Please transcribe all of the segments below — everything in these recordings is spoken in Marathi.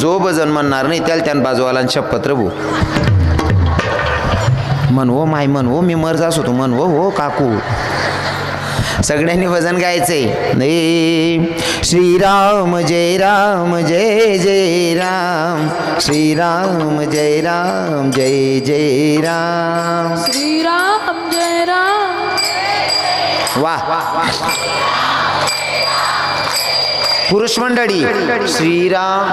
जो भजन म्हणणार नाही त्याला त्यानं बाजूवाला शपथ प्रभू म्हण हो माय म्हण हो मी मर असो तू म्हण हो हो काकू. सगळ्यांनी भजन गायचंय. नाही श्रीराम जय राम जय जय राम. श्रीराम जय राम जय जय राम. श्रीराम जय राम. वा पुरुष मंडळी श्रीराम.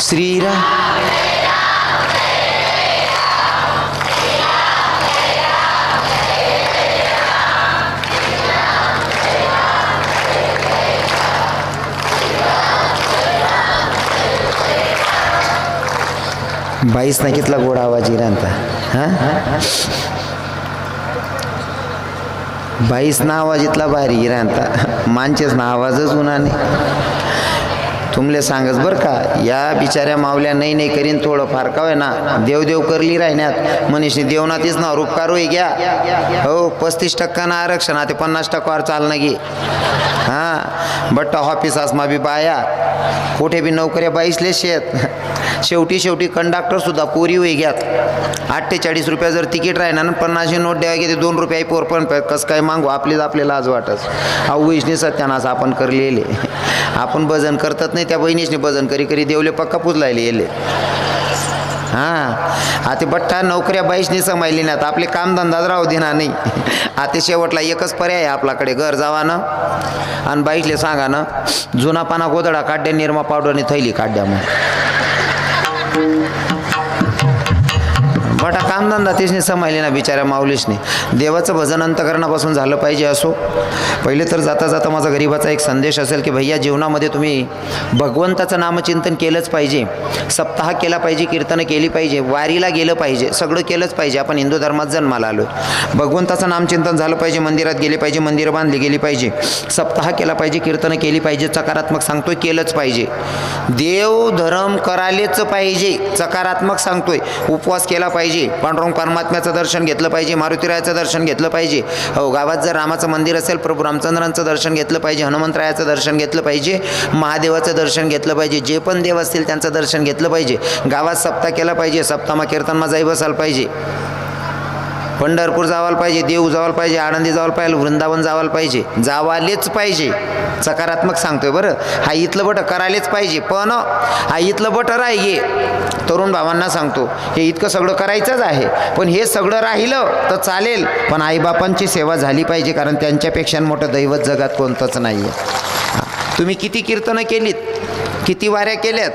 श्रीराम. बाईस ना कितला गोड आवाज इरांता हां? बाईस ना आवाज इतला भारी इरांता मानचेच ना आवाजच उन्हाने. तुमले सांगच बरं का या बिचाऱ्या मावल्या नाही नाही करीन थोडं फार आहे ना देव देव करली राहण्यात. मनीषने देवनातीच ना रूपकार होई घ्या हो पस्तीस टक्कानं आरक्षण ते पन्नास टक्क्यावर चालणं घे. हां बट ऑफिस आसमा बी बाया. कुठे बी नोकऱ्या बाईसले शेत. शेवटी शेवटी कंडक्टरसुद्धा पोरी होई घ्यात अठ्ठेचाळीस रुपया जर तिकीट राहणार ना पन्नासशे नोट द्यावा घेते दोन रुपये पोर पण कसं काय मागू? आपलीच आपल्याला आज वाटच अहो वैष्णी सत्यानाच आपण करलेले. आपण भजन करतात नाही त्या बहिणीशने भजन करी करी देवले पक्का पुजलायले येले. हां. आता बठ्ठा नोकऱ्या बाईसने समायली नाहीत. आपले कामधंदाच राहू देना नाही. आता शेवटला एकच पर्याय आहे आपल्याकडे. घर जावा ना. आणि बाईशले सांगा ना जुना पाना गोदडा काढ्या निरमा पावडरने थैली काढ्या मग Thank you. बटा कामधंदा तेचने समायले ना बिचाऱ्या माऊलीशने देवाचं भजन अंतकरणापासून झालं पाहिजे असो. पहिले तर जाता जाता माझा गरीबाचा एक संदेश असेल की भैया जीवनामध्ये तुम्ही भगवंताचं नामचिंतन केलंच पाहिजे. सप्ताह केला पाहिजे कीर्तनं केली पाहिजे वारीला गेलं पाहिजे सगळं केलंच पाहिजे. आपण हिंदू धर्मात जन्माला आलो भगवंताचं नामचिंतन झालं पाहिजे मंदिरात गेले पाहिजे मंदिरं बांधली गेली पाहिजे. सप्ताह केला पाहिजे कीर्तनं केली पाहिजे सकारात्मक सांगतोय केलंच पाहिजे. देव धर्म करायलेच पाहिजे सकारात्मक सांगतोय उपवास केला पाहिजे. पांडुरंग परमात्म्याचं दर्शन घेतलं पाहिजे मारुतीरायाचं दर्शन घेतलं पाहिजे. हो गावात जर रामाचं मंदिर असेल प्रभू रामचंद्रांचं दर्शन घेतलं पाहिजे हनुमंतरायाचं दर्शन घेतलं पाहिजे महादेवाचं दर्शन घेतलं पाहिजे जे पण देव असतील त्यांचं दर्शन घेतलं पाहिजे. गावात सप्ताह केला पाहिजे सप्ताहमा कीर्तनमा जाई बसायला पाहिजे. पंढरपूर जावायला पाहिजे देऊ जावायला पाहिजे आनंदी जावायला पाहिजे वृंदावन जावायला पाहिजे. जावालेच पाहिजे. सकारात्मक सांगतोय बरं. हा इथलं बटं करायलाच पाहिजे. पण हा इथलं बटं राहिये तरुण भावांना सांगतो हे इतकं सगळं करायचंच आहे. पण हे सगळं राहिलं तर चालेल. पण आईबापांची सेवा झाली पाहिजे कारण त्यांच्यापेक्षा मोठं दैवत जगात कोणतंच नाही आहे तुम्ही किती कीर्तनं केलीत? किती वाऱ्या केल्यात?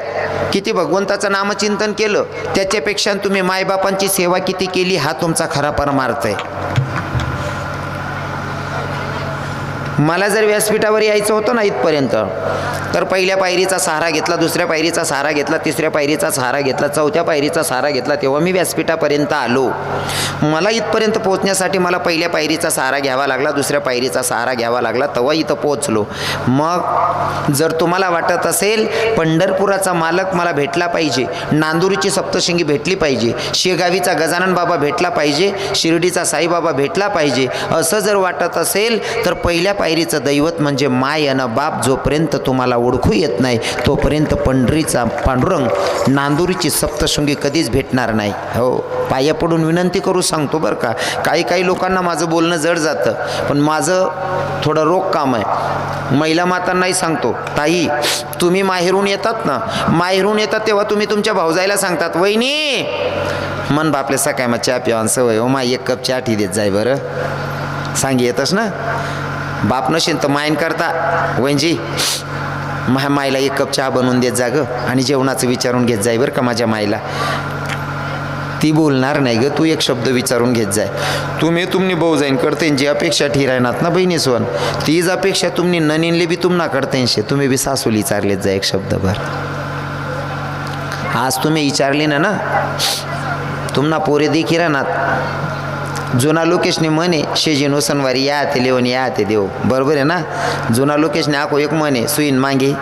किती भगवंताचं नामचिंतन केलं त्याच्यापेक्षा तुम्ही मायबापांची सेवा किती केली हा तुमचा खरा परमार्थ आहे. मला जर व्यासपीठावर यायचं होतं ना इथपर्यंत तर पहिल्या पायरीचा सहारा घेतला दुसऱ्या पायरीचा सहारा घेतला तिसऱ्या पायरीचा सहारा घेतला चौथ्या पायरीचा सहारा घेतला तेव्हा मी व्यासपीठापर्यंत आलो. मला इथपर्यंत पोहोचण्यासाठी मला पहिल्या पायरीचा सहारा घ्यावा लागला दुसऱ्या पायरीचा सहारा घ्यावा लागला तेव्हा इथं पोहोचलो. मग जर तुम्हाला वाटत असेल पंढरपुराचा मालक मला भेटला पाहिजे नांदुरीची सप्तशिंगी भेटली पाहिजे शेगावीचा गजानन बाबा भेटला पाहिजे शिर्डीचा साईबाबा भेटला पाहिजे असं जर वाटत असेल तर पहिल्या पायरीचं दैवत म्हणजे माय अन बाप जोपर्यंत तुम्हाला ओळखू येत नाही. तोपर्यंत पंढरीचा पांडुरंग नांदुरीची सप्तशृंगी कधीच भेटणार नाही. हो पाया पडून विनंती करू सांगतो बरं का. काही काही लोकांना माझं बोलणं जड जातं पण माझं थोडं रोख काम आहे. महिला मातांनाही सांगतो ताई तुम्ही माहेरून येतात ना माहेरून येतात तेव्हा तुम्ही तुमच्या भाऊजाईला सांगतात वहिनी मन बापले सकाळ मग चहा पिवान सवय हो मा एक कप चहा ठी देत जाय बरं. सांगी येतच ना? बाप नशेन तर मायन करता. वहिनजी मा मायला एक कप चहा बनवून देत जा गं. आणि जेवणाचं विचारून घेत जाय बरं का माझ्या मायला. ती बोलणार नाही ग तू एक शब्द विचारून घेत जाय. तुम्ही तुमनी भाऊ जाईन करतेन जी अपेक्षा ठिरायनात ना बहिणी सोन. तीच अपेक्षा तुम्ही ननीनले बी तुमना शे तुम्ही बी सासूली विचारलेत जा एक शब्दभर आज तुम्ही विचारले ना ना तुमना पोरे देखी राहणार जुना लोकेशने म्हणे शेजी नुसनवारी या ते लेवून या ते देव. बरोबर आहे ना? जुना लोकेशने आखो एक म्हणे सुईन मांगे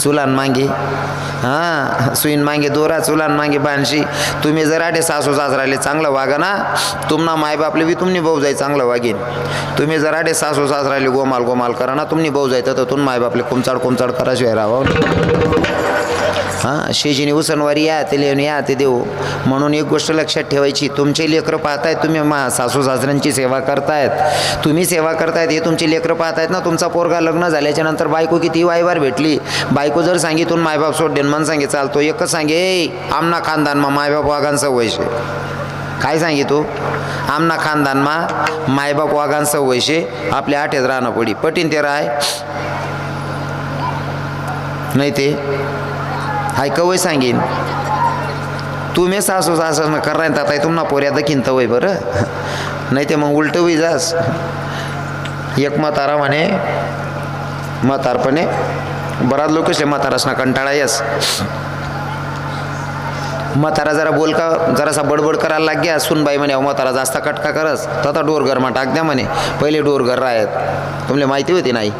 चुलान मांगे. हां सुईन मांगे दोरा चुलान मांगे बांशी. तुम्ही जर आडे सासू सासराले चांगलं वागा ना तुम्हाला मायबापले बी तुम्ही भाऊ जाई चांगलं वागेन. तुम्ही जर आडे सासू सासराले गोमाल गोमाल करा ना तुम्ही भाऊ जायचं तर तुम्ही मायबापले कुमचाड कुमचाड कराशिवाय राहावं. हां शेजीने उसनवारी या ते लेऊन या ते देऊ. म्हणून एक गोष्ट लक्षात ठेवायची तुमचे लेकरं पाहतायत तुम्ही मा सासू सासऱ्यांची सेवा करतायत. तुम्ही सेवा करतायत हे तुमचे लेकरं पाहतायत ना तुमचा पोरगा लग्न झाल्याच्यानंतर बायको किती वायवार भेटली. बायको जर सांगितून मायबाप सोडेन मन सांगे चालतो एकच सांगे "ए, आमना खानदानमा मायबाप वागांचं वैशे. काय सांगितो? आमना खानदानमा मायबाप वागांचं वैशे आपल्या आठेत राहणं पडी पटीन ते राय. नाही ते. हाय कवय सांगेन. तुम्ही सासू सासू कराय ताताय तुम्हाला पोऱ्या दखीन वय बरं. नाही ते मग उलट होई जास. एक म्हातारा म्हणे म्हातारपणे बराच लोक कसे म्हातारासना कंटाळा येस. म्हातारा जरा बोल का जरासा बडबड करायला लाग गया सुनबाई म्हणे अहो म्हातारा जास्त कटका करस. तथा डोरघर मा टाक द्या म्हणे. पहिले डोरघर राहत. तुमले माहिती होती नाही.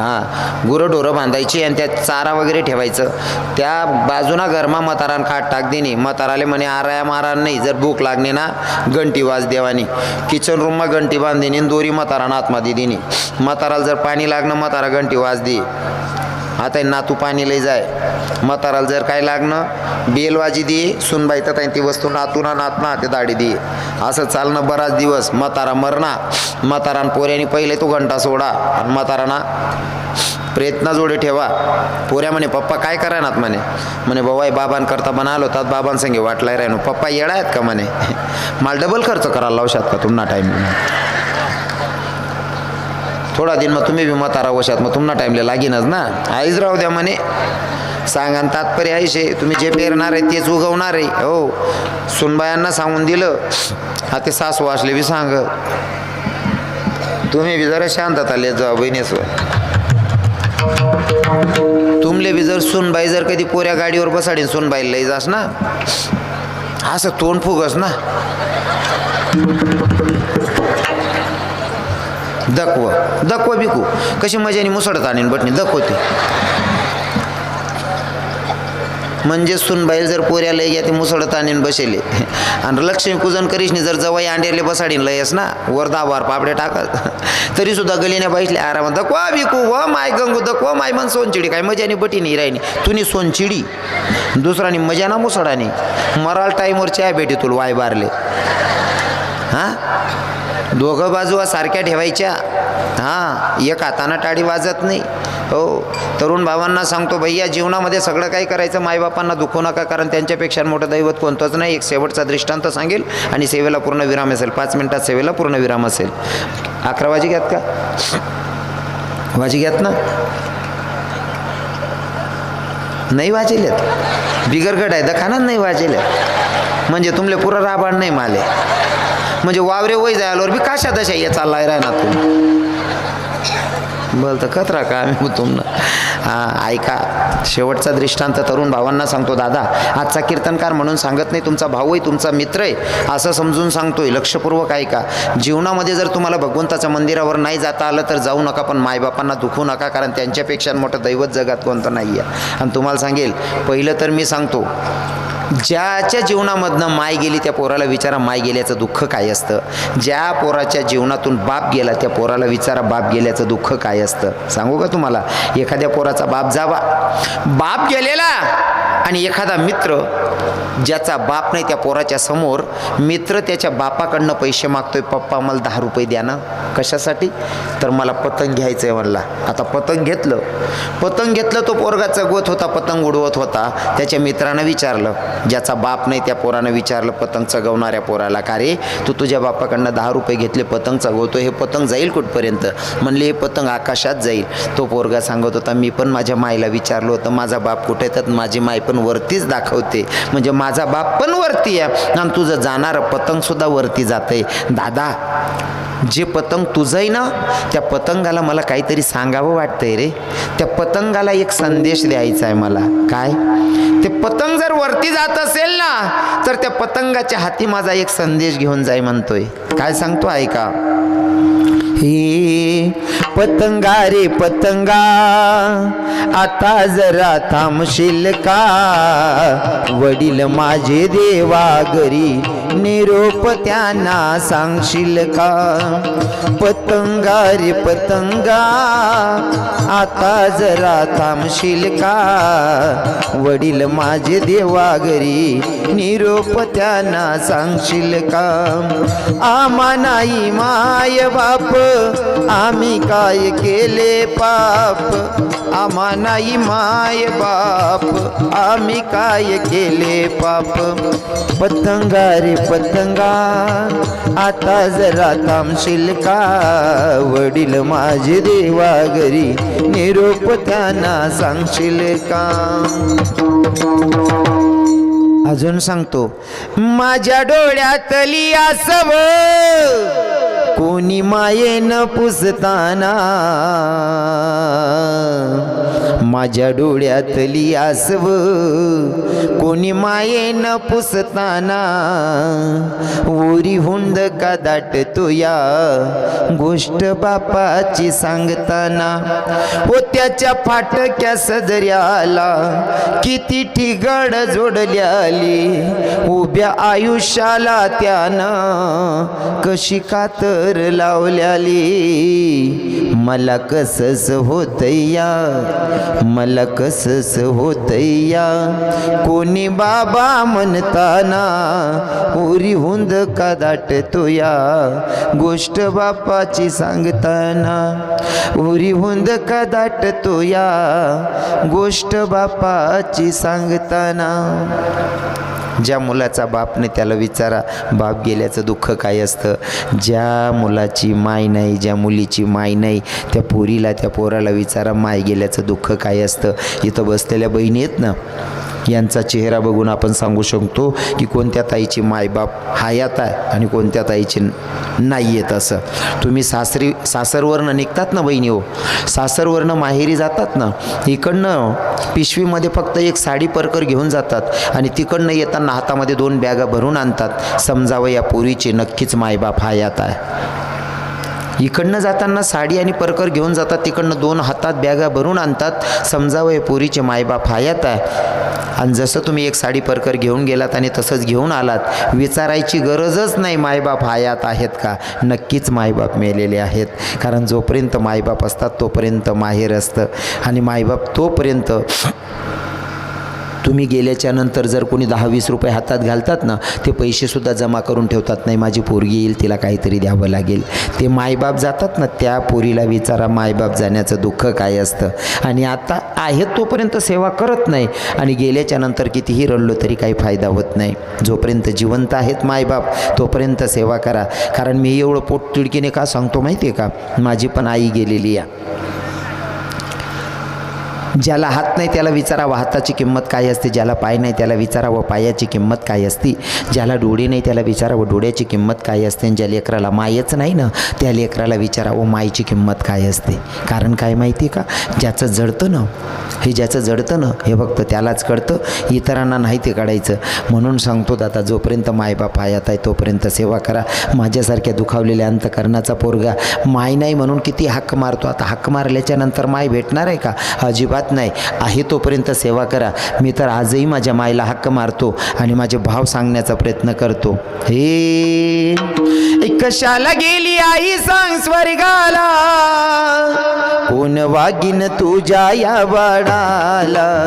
हां गुरंढोरं बांधायची आणि त्यात चारा वगैरे ठेवायचं. त्या बाजूना घरमा मतारान खाट टाक देणे. मताराले म्हणे आराया मारा नाही जर भूक लागणे ना घंटी वाज देवानी. किचन रूममा घंटी बांधेनी आणि दोरी मतारान आतमध्ये दिनी मताराला जर पाणी लागणं मतारा घंटी वाज दे. आता नातू पाणी लय जाय. म्हाताराला जर काय लागणं बेलवाजी दे सुनबाई तर ती वस्तू नातूना नातना ते दाढी दे. असं चालणं बराच दिवस. म्हातारा मरणा. म्हातारान पोऱ्याने पहिले तो घंटा सोडा. आणि म्हाताराना प्रयत्न जोडे ठेवा. पोऱ्या म्हणे पप्पा काय करायनात म्हणे? म्हणे बाबा बाबांकरता बनालो तात बाबांसंगे वाटलाय राहिनो पप्पा येडा आहेत का? म्हणे. मला डबल खर्च करायला लावशात का तुम्हाला टाईम थोडा दिन मग तुम्ही बी म्हातारा वशात मग तुम्हाला टाईमला लागीनच ना. आईच राहू द्या म्हणे. सांगा आणि तात्पर्य आईशे तुम्ही जे पेरणार आहे तेच उगवणार आहे. हो. सुनबायांना सांगून दिलं. हा ते सासू असले बी सांग. तुम्ही बी जरा शांतात आले जा बहिणीसवर तुमले बी जर सुनबाई जर कधी पोऱ्या गाडीवर बसाडीन सुनबाईला लई जास ना. असं तोंड फुगस ना. दकव दकव बिकू कशी मजाने मुसळत आणीन बटणी दखवते म्हणजे सुनबाईल जर पोऱ्या लय घ्या ते मुसळत आणीन बसेले. आणि लक्ष्मी पूजन करीशनी जर जवाई अंड्याले बसाडीन लयस ना वर दाबार पापडे टाकत तरी सुद्धा गलीने बाईसले आरामात दकवा बिकू व माय गंगू दकवा माय म्हण सोनचिडी काय मजाने बटी नाही राहिनी तुनी सोनचिडी दुसरानी मजा ना मुसळानी. मराल टाईमवर चहा भेटी तुला वाय बारले. हां? दोघं बाजूवा सारख्या ठेवायच्या. हां एक हाताना टाळी वाजत नाही. हो तरुण भावांना सांगतो भैया जीवनामध्ये सगळं काही करायचं मायबापांना दुखू नका कारण त्यांच्यापेक्षा मोठं दैवत कोणतंच नाही. एक शेवटचा दृष्टांत सांगेल आणि सेवेला पूर्ण विराम असेल. पाच मिनिटात सेवेला पूर्ण विराम असेल. अकरा वाजी घ्यात का? वाजी घ्यात ना? नाही वाजेल्यात बिगरगड आहे दखानात नाही वाजेल्यात म्हणजे तुमले पुरं राबाड नाही माले. म्हणजे वावरे वय जायलावर बी काशा दशा ये चाललाय राहणार तू? बोल तर कतरा का मी तुमनं? हां ऐका शेवटचा दृष्टांत तरुण भावांना सांगतो दादा आजचा कीर्तनकार म्हणून सांगत नाही तुमचा भाऊही तुमचा मित्र आहे असं समजून सांगतोय लक्षपूर्वक ऐका. जीवनामध्ये जर तुम्हाला भगवंताच्या मंदिरावर नाही जाता आलं तर जाऊ नका पण मायबापांना दुखू नका कारण त्यांच्यापेक्षा मोठं दैवत जगात कोणतं नाही आहे आणि तुम्हाला सांगेल पहिलं तर मी सांगतो ज्याच्या जीवनामधनं माय गेली त्या पोराला विचारा माय गेल्याचं दुःख काय असतं? ज्या पोराच्या जीवनातून बाप गेला त्या पोराला विचारा बाप गेल्याचं दुःख काय असतं? सांगू का तुम्हाला? एखाद्या पोराचा बाप जावा. बाप गेलेला आणि एखादा मित्र ज्याचा बाप नाही त्या पोराच्या समोर मित्र त्याच्या बापाकडनं पैसे मागतोय पप्पा मला दहा रुपये द्या ना. कशासाठी? तर मला पतंग घ्यायचं आहे म्हणला. आता पतंग घेतलं. पतंग घेतलं तो पोरगा चगवत होता पतंग उडवत होता. त्याच्या मित्रानं विचारलं. ज्याचा बाप नाही त्या पोरानं विचारलं पतंग चगवणाऱ्या पोराला का रे तू तुझ्या बापाकडनं दहा रुपये घेतले पतंग चगवतो हे पतंग जाईल कुठपर्यंत? म्हणले हे पतंग आकाशात जाईल. तो पोरगा सांगत होता मी पण माझ्या माईला विचारलं होतं माझा बाप कुठे तर माझी माय पण वरतीच दाखवते. म्हणजे मा माझा बाप पण वरती आहे. आणि तुझं जाणारं पतंगसुद्धा वरती जाते दादा जे पतंग तुझं आहे ना त्या पतंगाला मला काहीतरी सांगावं वाटतंय रे. त्या पतंगाला एक संदेश द्यायचा आहे मला. काय? ते पतंग जर वरती जात असेल ना तर त्या पतंगाच्या हाती माझा एक संदेश घेऊन जाय म्हणतोय. काय सांगतो ऐका. हे पतंगा रे पतंगा आता जरा थांबशील का? वडील माझे देवा घरी निरोप त्यांना सांगशील का? पतंगा रे पतंगा आता जरा थांबशील का? वडील माझे देवा घरी निरोप त्यांना सांगशील का? आमा नाही माय बाप आम्ही का काय केले पाप आम्हा नाही माय बाप आम्ही काय केले पाप? पतंगा रे पतंगा आता जरा थांबशील का? वडील माझे देवा घरी निरोप त्यांना सांगशील का? अजून सांगतो माझ्या डोळ्यातली आसव. कोणी मायेन पुसताना माझ्या डोळ्यातली आसव कोणी मायेन पुसताना ओरी हुंद का दाटतो या गोष्ट बापाची सांगताना? हो त्याच्या फाटक्या सदऱ्याला किती ठिगाड जोडल्याली? उभ्या आयुष्याला त्यानं कशी कातर लावल्याली? मला कसंच होत या मला कसस होतया. कोणी बाबा म्हणताना उरी हुंद का दाटतो या गोष्ट बापाची सांगताना उरी हुंद का दाटतो या गोष्ट बापाची सांगताना. ज्या मुलाचा बापने त्याला विचारा बाप गेल्याचं दुःख काय असतं? ज्या मुलाची माय नाही ज्या मुलीची माय नाही त्या पोरीला त्या पोराला विचारा माय गेल्याचं दुःख काय असतं? इथं बसलेल्या बहिणी आहेत ना यांचा चेहरा बघून आपण सांगू शकतो की कोणत्या ताईची मायबाप हयात आहे आणि कोणत्या ताईची नाही येत असं. तुम्ही सासरी सासरवरनं निघतात ना बहिणी हो? सासरवरनं माहेरी जातात ना इकडनं पिशवीमध्ये फक्त एक साडी परकर घेऊन जातात आणि तिकडनं येताना हातामध्ये दोन बॅगा भरून आणतात. समजावं या पोरीचे नक्कीच मायबाप हा यात आहे. इकडनं जाताना साडी आणि परकर घेऊन जातात. तिकडनं दोन हातात बॅगा भरून आणतात. समजावं हे पोरीचे मायबाप हायात आहे. आणि जसं तुम्ही एक साडी परकर घेऊन गेलात आणि तसंच घेऊन आलात विचारायची गरजच नाही मायबाप हायात आहेत का? नक्कीच मायबाप मेलेले आहेत. कारण जोपर्यंत मायबाप असतात तोपर्यंत माहेर असतं. आणि मायबाप तोपर्यंत तुम्ही गेल्याच्यानंतर जर कोणी दहा वीस रुपये हातात घालतात ना ते पैसेसुद्धा जमा करून ठेवतात. नाही माझी पोरगी येईल तिला काहीतरी द्यावं लागेल. ते मायबाप जातात ना त्या पोरीला विचारा मायबाप जाण्याचं दुःख काय असतं? आणि आता आहेत तोपर्यंत सेवा करत नाही. आणि गेल्याच्यानंतर कितीही रडलो तरी काही फायदा होत नाही. जोपर्यंत जिवंत आहेत मायबाप तोपर्यंत सेवा करा. कारण मी एवढं पोटतिडकीने का सांगतो माहिती आहे का? माझी पण आई गेलेली आहे. ज्याला हात नाही त्याला विचारावं. हाताची किंमत काय असते? ज्याला पाय नाही त्याला विचारावं. पायाची किंमत काय असते? ज्याला डोळे नाही त्याला विचारावं. डोळ्याची किंमत काय असते? आणि ज्या लेकराला मायच नाही ना त्या लेकराला विचारावं मायची किंमत काय असते? कारण काय माहिती आहे का? ज्याचं जडतं ना हे ज्याचं जडतं ना हे फक्त त्यालाच कळतं. इतरांना नाही ते काढायचं म्हणून सांगतो दादा जोपर्यंत मायबाप हयात आहे तोपर्यंत सेवा करा. माझ्यासारख्या दुखावलेल्या अंतकरणाचा पोरगा माय नाही म्हणून किती हक्क मारतो. आता हक्क मारल्याच्यानंतर माय भेटणार आहे का? अजिबात नाही. आहे तोपर्यंत सेवा करा. मी तर आजही माझ्या मायला हक्क मारतो आणि माझे भाव सांगण्याचा प्रयत्न करतो. हे. कशाला गेली आई सांग स्वर्गाला? कोण वागिन तुझ्या या वाडाला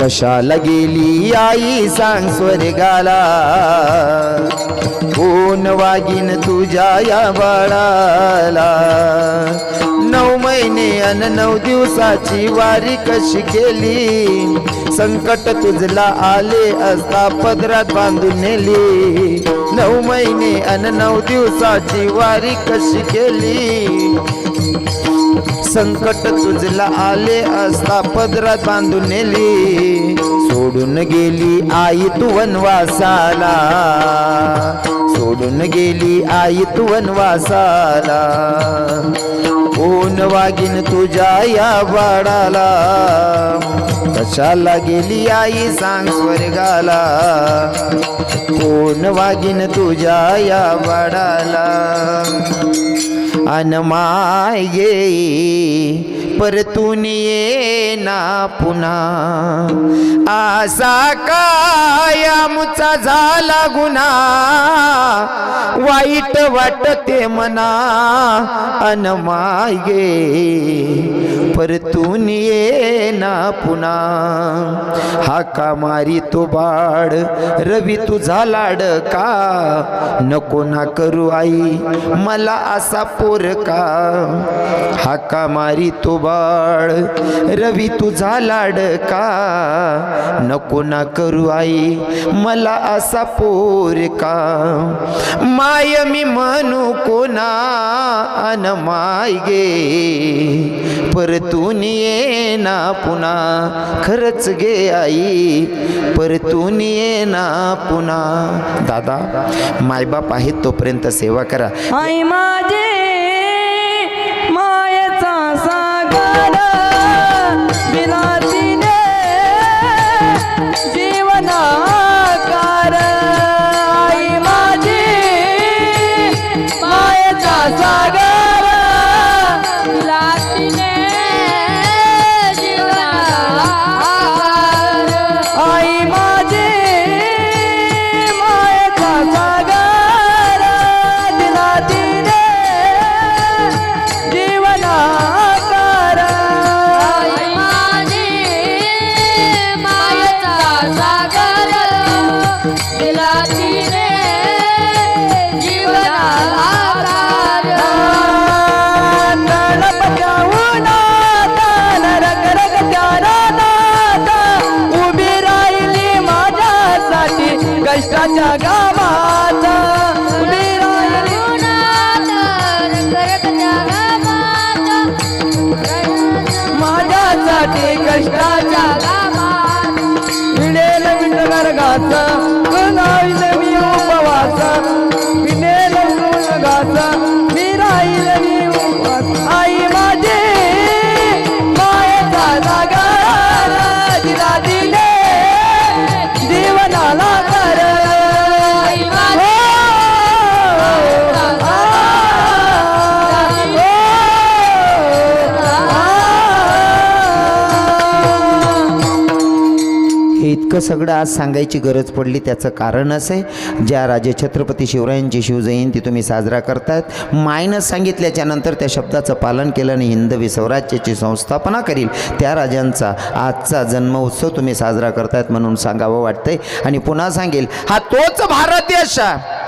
कशाला गेली आई सांग स्वर्गाला? कोण वागीन तुझ्या या बाळाला. नऊ महिने अन नऊ दिवसाची वारी कशी केली? संकट तुझला आले असता पदरात बांधून नेली. नऊ महिने अन नऊ दिवसाची वारी कशी केली? संकट तुझला आले असता पदरात बांधून नेली. सोडून गेली आई तू वनवासाला. सोडून गेली आई तू वनवासाला. कोण वागिन तुझ्या या बाळाला कशाला गेली आई सांग स्वर्गाला. कोण वागिन तुझ्या या बाळाला अन माय गे परतून ये ना पुन्हा. असा काय आमचा झाला गुन्हा. वाईट वाटते मना. अन माय गे परतून ये ना पुन्हा हाका मारी तो बाळ? रवी तुझा लाड का नको ना करू आई. मला असा पोर का? हाका मारी तो बाळ. रवी तुझा लाड का नको ना करू आई मला असा पोर का माय मी म्हणू कोणा अन माय गे परतून ये ना पुन्हा. खरंच गे आई परतून ये ना पुन्हा. दादा मायबाप आहेत तोपर्यंत सेवा करा. आई माझे इतकं सगळं आज सांगायची गरज पडली त्याचं कारण असं आहे ज्या राजे छत्रपती शिवरायांची शिवजयंती तुम्ही साजरा करतायत मायनस सांगितल्याच्यानंतर त्या शब्दाचं पालन केलं आणि हिंदवी स्वराज्याची संस्थापना करील. त्या राजांचा आजचा जन्म उत्सव तुम्ही साजरा करतायत म्हणून सांगावं वाटतंय. आणि पुन्हा सांगेल हा तोच भारत देश आहे.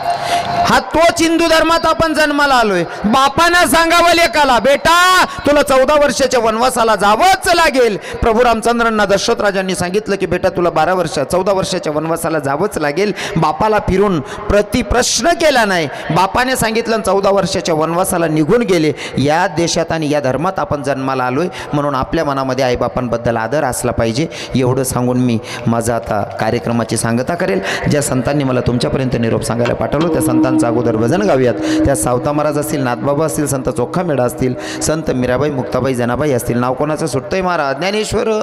हा तोच हिंदू धर्मात आपण जन्माला आलोय. बापानं सांगावं लेकाला बेटा तुला चौदा वर्षाच्या वनवासाला जावंच लागेल. प्रभू रामचंद्रांना दशरथ राजांनी सांगितलं की बेटा तुला बारा वर्ष चौदा वर्षाच्या वनवासाला जावंच लागेल. बापाला फिरून प्रतिप्रश्न केला नाही. बापाने सांगितलं चौदा वर्षाच्या वनवासाला निघून गेले. या देशात आणि या धर्मात आपण जन्माला आलोय. म्हणून आपल्या मनामध्ये आईबापांबद्दल आदर असला पाहिजे. एवढं सांगून मी माझा आता कार्यक्रमाची सांगता करेल. ज्या संतांनी मला तुमच्यापर्यंत निरोप सांगायला पाठवलं त्या संतांचं अगोदर भजन गाऊयात. त्या सावता महाराज असतील नाथबाबा असतील संत चोखा मेढा असतील संत मीराबाई मुक्ताबाई जनाबाई असतील. नाव कोणाचं? सुटतंय महाराज. ज्ञानेश्वर.